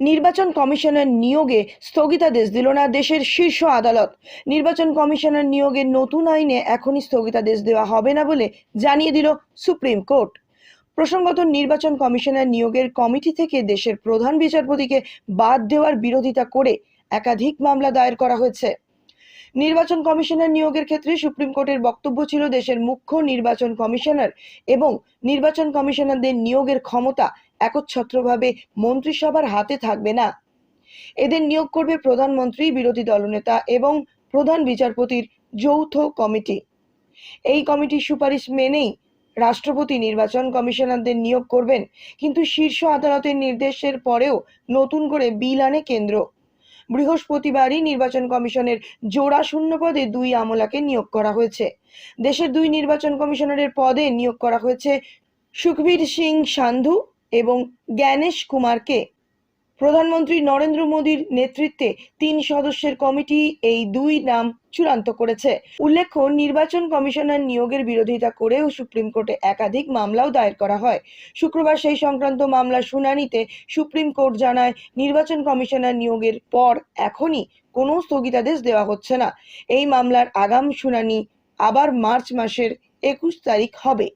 নির্বাচন কমিশনের নিয়োগে স্থগিতাদেশ দিল না দেশের শীর্ষ আদালত। নির্বাচন কমিশনের নিয়োগের নতুন আইনে এখনই স্থগিতাদেশ দেওয়া হবে না বলে জানিয়ে দিল সুপ্রিম কোর্ট। প্রসঙ্গত, নির্বাচন কমিশনের নিয়োগের কমিটি থেকে দেশের প্রধান বিচারপতিকে বাদ দেওয়ার বিরোধিতা করে একাধিক মামলা দায়ের করা হয়েছে। নির্বাচন কমিশনের নিয়োগের ক্ষেত্রে সুপ্রিম কোর্টের বক্তব্য ছিল দেশের মুখ্য নির্বাচন কমিশনার এবং নির্বাচন কমিশনারদের নিয়োগের ক্ষমতা একচ্ছত্রভাবে মন্ত্রিসভার হাতে থাকবে না। এদের নিয়োগ করবে প্রধানমন্ত্রী, বিরোধী দলনেতা এবং প্রধান বিচারপতির যৌথ কমিটি। এই কমিটির সুপারিশ মেনেই রাষ্ট্রপতি নির্বাচন কমিশনারদের নিয়োগ করবেন, কিন্তু শীর্ষ আদালতের নির্দেশের পরেও নতুন করে বিল আনে কেন্দ্র। বৃহস্পতিবারই নির্বাচন কমিশনের জোড়া শূন্য পদে দুই আমলাকে নিয়োগ করা হয়েছে। দেশের দুই নির্বাচন কমিশনারের পদে নিয়োগ করা হয়েছে সুখবীর সিং সান্ধু এবং জ্ঞানেশ কুমারকে। প্রধানমন্ত্রী নরেন্দ্র মোদীর নেতৃত্বে তিন সদস্যের কমিটি এই দুই নাম চূড়ান্ত করেছে। উল্লেখ্য, নির্বাচন কমিশনার নিয়োগের বিরোধিতা করেও সুপ্রিম কোর্টে একাধিক মামলাও দায়ের করা হয়। শুক্রবার সেই সংক্রান্ত মামলা শুনানিতে সুপ্রিম কোর্ট জানায়, নির্বাচন কমিশনার নিয়োগের পর এখনই কোনো স্থগিতাদেশ দেওয়া হচ্ছে না। এই মামলার আগাম শুনানি আবার মার্চ মাসের একুশ তারিখ হবে।